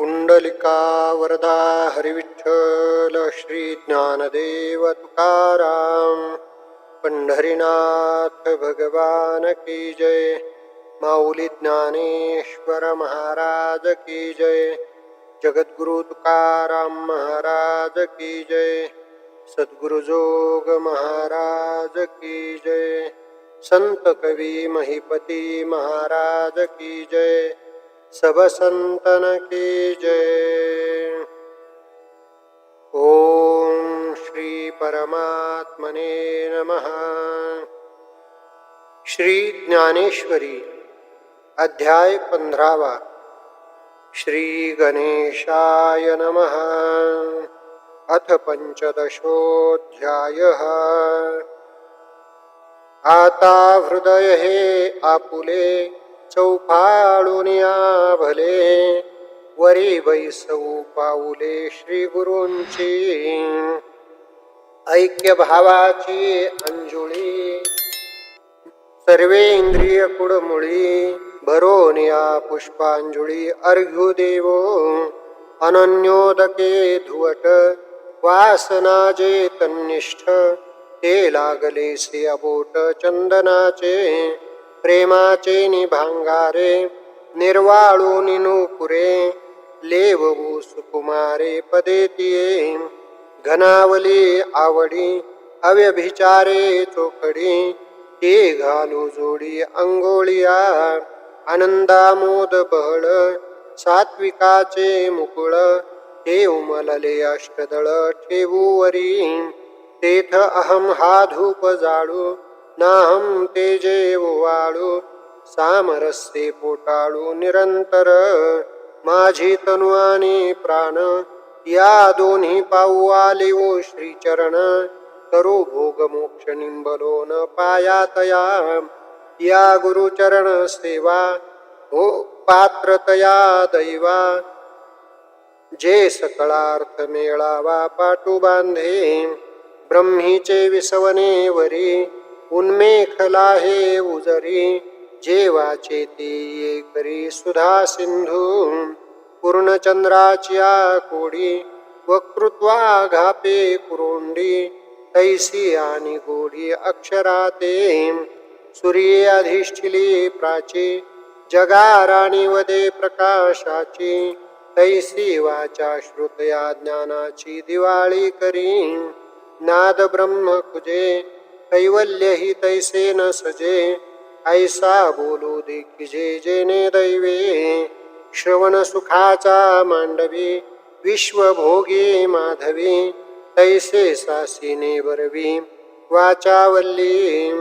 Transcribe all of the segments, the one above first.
कुण्डलिका वरदा हरिविठ्ठल श्रीज्ञानदेव तुकाराम पंढरीनाथ भगवान की जय माऊली ज्ञानेश्वर महाराज की जय जगद्गुरु तुकाराम महाराज की जय सद्गुरुजोग महाराज की जय संत कवी महिपती महाराज की जय सब संतन की जय। ओम श्री परमात्मने नमः। श्री ज्ञानेश्वरी अध्याय पंधरावा। श्री गणेशाय नमः। अथ पंचदशोऽध्यायः। आता हृदय हे आपुले चौफाळून भले वरी बैसऊ पाऊले श्री गुरूंची ऐक्य भावाची अंजुळी. सर्वे इंद्रिय कुडमुळी भरोनिया पुष्पांजुळी अर्घ्यु देव. अनन्योदके धुवट. वासना जे तन्निष्ठ. ते लागले से अबोट चंदनाचे. प्रेमाचे निभांगारे निर्वाळू निनुपुरे लेवू सुकुमारे पदेतिये घनावली आवडी अव्यभिचारे चोखडी ते घालू जोडी अंगोळिया. आनंदामोद बहळ सात्विकाचे मुकुळ ते उमलले अष्टदळ ठेवूवरी तेथ अहम हा धूप जाळू नाहम तेजे वाळू सामरस्ये पोटाळू निरंतर. माझी तनु आणि प्राण या दोन्ही पाऊ आले ओ श्रीचरण. करू भोग मोक्ष निंबलो न पायातया या गुरुचरण सेवा हो पात्रतया दैवा. जे सकळार्थ मेळावा पाटू बांधे ब्रह्मीचे विसवने वरी. उन्मेखला हे उजरी जेवाचे ते करी सुधा सिंधू पूर्णचंद्राच्या कोडी वक्तृत्वा घापे कुरोंडी तैसी आणि गोडी अक्षराते सूर्ये अधिष्ठिली प्राची जगा राणी वदे प्रकाशाची तैसी वाचा श्रुतया ज्ञानाची दिवाळी करी नाद ब्रह्म कुजे कैवल्य ही तैसे न सजे। ऐसा बोलू देखिजे जेने दैवे। श्रवण सुखाचा मांडवी विश्वभोगी माधवी। तैसे सासिने बरवी वाचावल्ली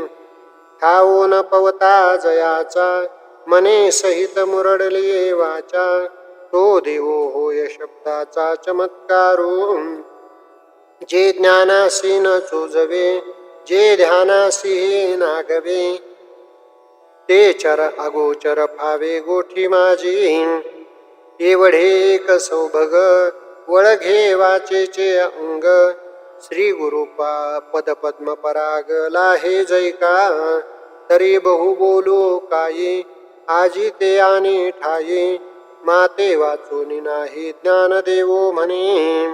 ठाओ न पवता जयाचा मने सहित मुरडली वाचा। तो देवो होय शब्दाचा चमत्कारू। जे ज्ञानासीन चोजवे जे ध्यानासी नागवे ते चर अगोचर फावे गोठी माझी. एवढे सौभग वळघे वाचेचे अंग श्री गुरुपा पद पद्म पराग लाहे जैका तरी बहु बोलो काही आजी ते आणि ठाई माते वाचून नाही ज्ञान देवो म्हणे.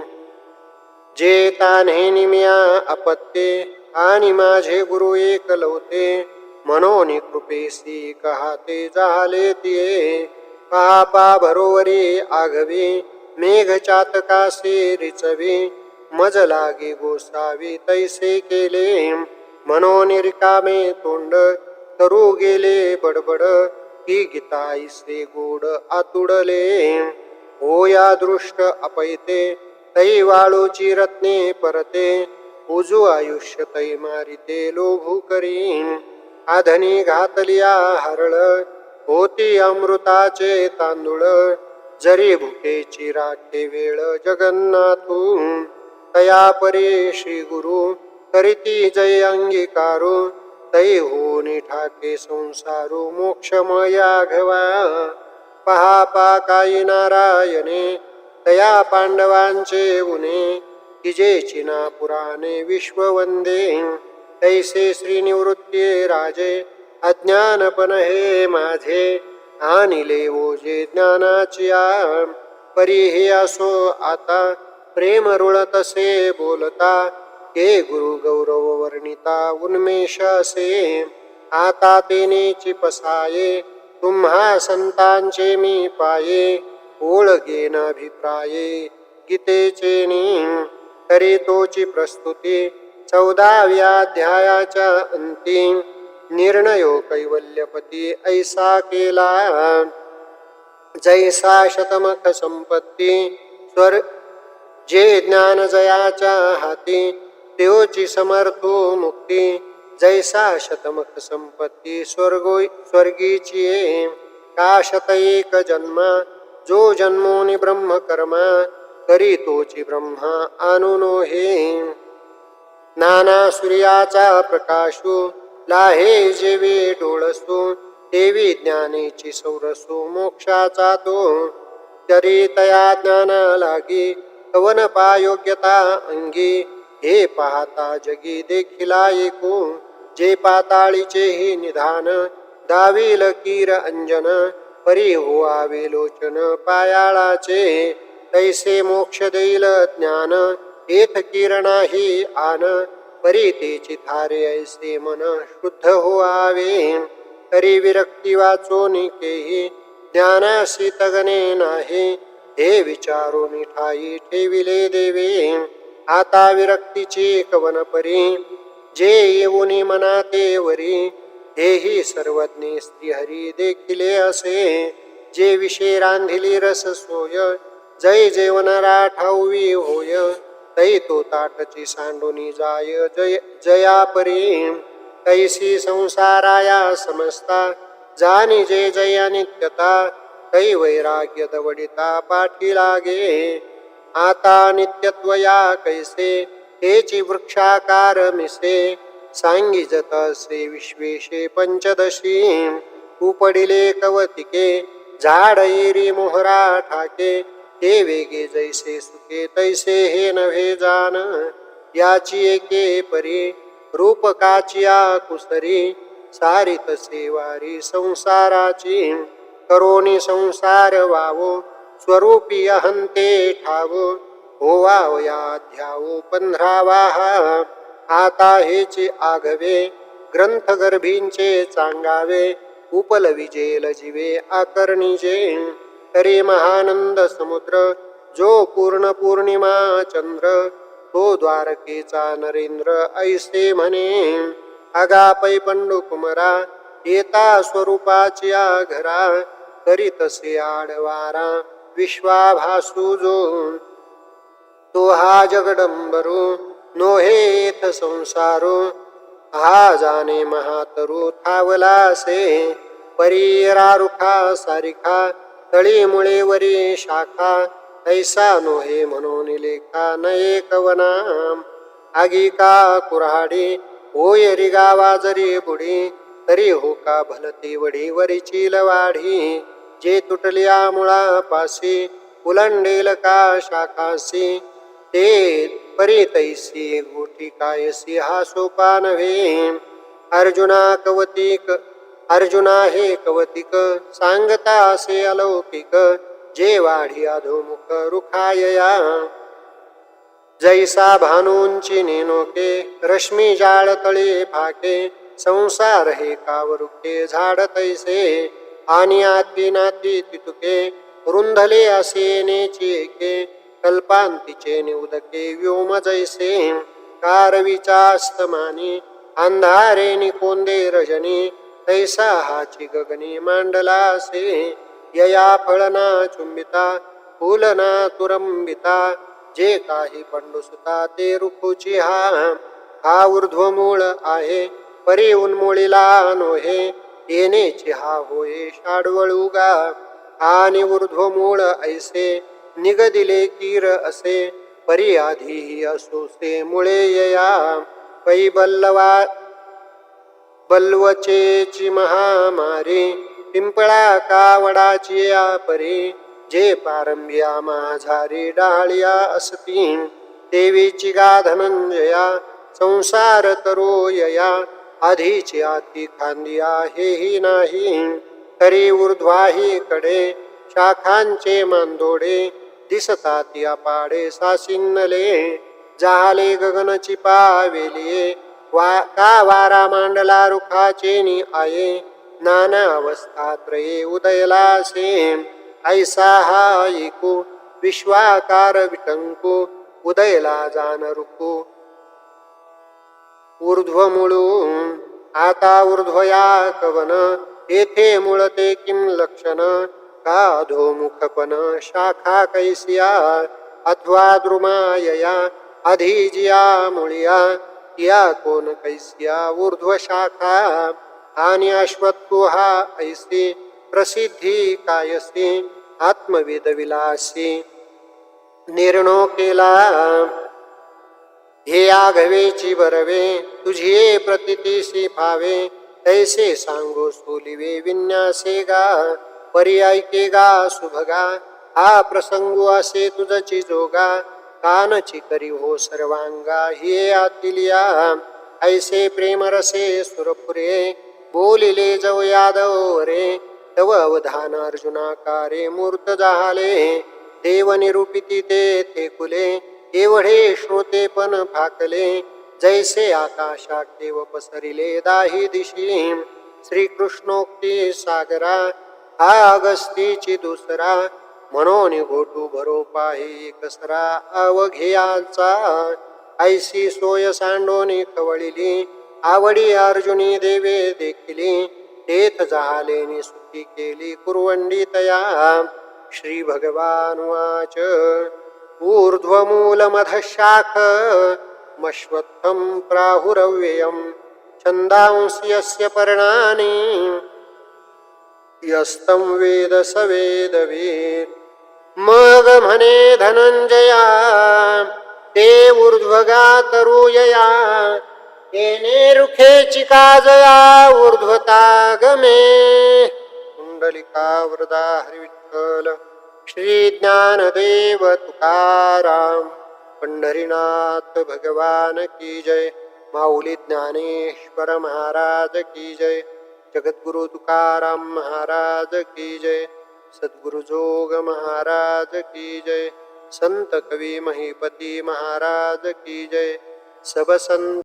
जे तान्हे निम्या अपत्ये आणि माझे गुरु एकलवते मनोनी कृपेसी कहाते झाले तिये. पापा भरोवरी आघवी. मेघ चातकासे रिचवी. मज लागे गोसावी तैसे केले. मनोनिरिकामे तोंड करू गेले बडबड. ही गीताईसे गोड आतुडले. हो या दृष्ट अपैते तै वाळूची रत्ने परते. उजू आयुष्य तै मारिते लोभू करीन। आधनी घातलिया हरळ होती अमृताचे तांदूळ जरी भुकेची राखे वेळ जगन्नाथू तया परी श्री गुरु करीती जय अंगीकारू। तै होनी ठाके संसारू मोक्षमया घवा पहा पाकाई नारायणे तया पांडवांचे उने चिना पुराणे विश्ववंदे तैसे श्रीनिवृत्ती राजे अज्ञानपण हे माझे। आणिले ओजे ज्ञानाची परी हे असो आता। प्रेम रुळ तसे बोलता। हे गुरु गौरव वर्णिता उन्मेष असे। आता तेने पसाये तुम्हा संतांचे मी पाये। ओळगेनाभिप्राये गीतेचे नी तरी तोची प्रस्तुती. चौदाव्या अध्यायाच्या अंतिम. निर्णयो कैवल्यपती ऐसा केला. जैसा शतमख संपत्ती. स्वर जे ज्ञान जयाच्या हाती. देवची समर्थो मुक्ती. जैसा शतमख संपत्ती स्वर्गो स्वर्गीची का शत एक जन्मा. जो जन्मोनी ब्रह्मकर्मा. तरी तोची ब्रह्मा आणूनो हे नाना सूर्याचा प्रकाशो लाहे जेवे डोळसो देवी ज्ञानेची सौरसो मोक्षाचा तो. तरी तया ज्ञाना लागी कवन पायोग्यता अंगी. हे पाहता जगी देखिला ऐकू जे पाताळीचे हे निधान दावील कीर अंजन परी होआवे लोचन पायाळाचे. तैसे मोक्ष देईल ज्ञान एथ किरणाही आन परी तेची थारे ऐसे मन शुद्ध हो आवे तरी विरक्ती वाचोनी केही ज्ञानासी तगने नाही हे विचारून ठाई ठेविले देवे। आता विरक्तीची कवन परी जे येऊनी मनाते वरी हेही सर्वज्ञ हरी देखिले असे। जे विषय रांधिली रस सोय जय जेवणारा ठाऊवी होय. तै तो ताटची सांडूनी जाय. जय जया परी कैसी संसाराया समस्ता. जानी जे जया नित्यता कै वैराग्य दवडिता पाठी लागे. आता नित्यत्वया कैसे. हेची वृक्षाकार मिसे. सांगी जतसे विश्वेशे पंचदशी. उपडिले कवतिके. झाड इरी मोहरा ठाके. ते वेगे जैसे सुखे तैसे हे नव्हे जान याची एके परी रूपकाचिया कुसरी सारी तसे वारी संसाराची करोनी संसार वावो स्वरूपी अहंते ठाव होवावया ध्यावो पंधरावा आता हेचे आघवे ग्रंथ गर्भींचे चांगावे उपल विजेल जीवे आकर्णीजे तरी महानंद समुद्र जो पूर्ण पौर्णिमा चंद्र तो द्वारकेचा नरेंद्र ऐसे म्हणे. अगापै पंडू कुमरा येता स्वरूपाच्या घरा करी तसे आडवारा विश्वाभासू जो. तो हा जगडंबरू नोहेथ संसारो हा जाणे महातरू थावलासे परीरारुखा सारिखा तळी मुळे वरी शाखा ऐसा नोहे म्हणून लेखा न एक वनाम आगी का कुऱ्हाडी होय री जरी बुडी तरी हो का भलती वडी वरीची लवाढी जे तुटल्या मुळापासी उलंडेल का शाखासी ते परी तैसी गोठी कायसी हा सोपा नव्हे. अर्जुना कवतिक अर्जुना हे कवतिक सांगता असे अलौकिक जे वाढी अधोमुख रुखायया. जैसा भानूंची नेनोके रश्मी जाळ तळे फाके संसार हे कावरुके झाड तैसे. आणि आती नाती तितुके रुंधले असे नेची कल्पांतीचे निउदके व्योम जैसे. कारविचास्तमानी अंधारे निकोंदे रजनी तैसा हाची गगनी मांडलासे यया फळना चुंबिता फुलना तुरंबिता जे काही पंडुसुता ते रुखुची हा. हा ऊर्ध्वमूळ आहे परी उन्मुळीला नोहे येणेची हा होय शाडवळुगा आणि ऊर्ध्व मूळ ऐसे निगदिले कीर असे परी आधीही असोसे मुळे यया. पै बल्लवा बल्वचेची महामारी पिंपळा कावडाची या परी जे पारंब्या माझारी डाळिया असती देवीची गा धनंजया संसार तरोयया आधीची आती खांदिया हेही नाही तरी ऊर्ध्वाही कडे शाखांचे मांदोडे दिसतात या पाडे सासिन्नले. जाले गगनची पावेलिये वा का वारा मांडला रुखाचेनी आये नाना अवस्था त्रये उदयलासे ऐसा हा ऐकू विश्वाकार विटंकू उदयला जाण रुकू ऊर्ध्वमुळू आता ऊर्ध्वया कवन येथे मुळते किम लक्षण? का धोमुखपन शाखा कैसिया? अथवा द्रुमायया अधिजिया मुळिया? या कोण कैसिया ऊर्ध्व शाखा आणि अश्वत्थु हा ऐसी प्रसिद्धी कायसी आत्मवेद विलासी। निर्णो केला हे आघवेची बरवे तुझी प्रतितीसी फावे तैसे सांगो सोलिवे विन्यासे गा पर्यायके गा सुभगा हा प्रसंगो असे तुझची जोगा कानची करी हो सर्वांगा हे आतिलिया ऐसे प्रेमरसे सुरपुरे बोलिले जव यादव रे. तव अवधान अर्जुनाकारे मूर्त जाहाले देव निरूपिती ते ते कुले. एवढे श्रोते पण फाकले. जैसे आकाशात देव पसरिले दाही दिशी. श्रीकृष्णोक्ती सागरा हा अगस्तीची दुसरा. म्हणून गोटू भरो पाही कसरा अवघेयाचा. ऐसी सोय सांडोनी खवळिली आवडी अर्जुनी देवे देखिली. तेथ जालेनी सुखी केली कुरवंडी तया. श्री भगवान वाच ऊर्ध्वमूलमधशाख मश्वत्थं प्राहुरव्ययं छन्दांसि यस्य पर्णानि यस्तं वेद स वेदवेत् मग म्हणे धनंजया ते ऊर्ध्वगातरुयया येणे रुखेची काजया ऊर्ध्वता गमे. कुंडलिका वृदा हरिविठ्ठल श्री ज्ञानदेव तुकाराम पंढरीनाथ भगवान की जय माऊली ज्ञानेश्वर महाराज की जय जगद्गुरु तुकाराम महाराज की जय. सद्गुरु जोग महाराज की जय। संत कवी महीपती महाराज की जय। सब संत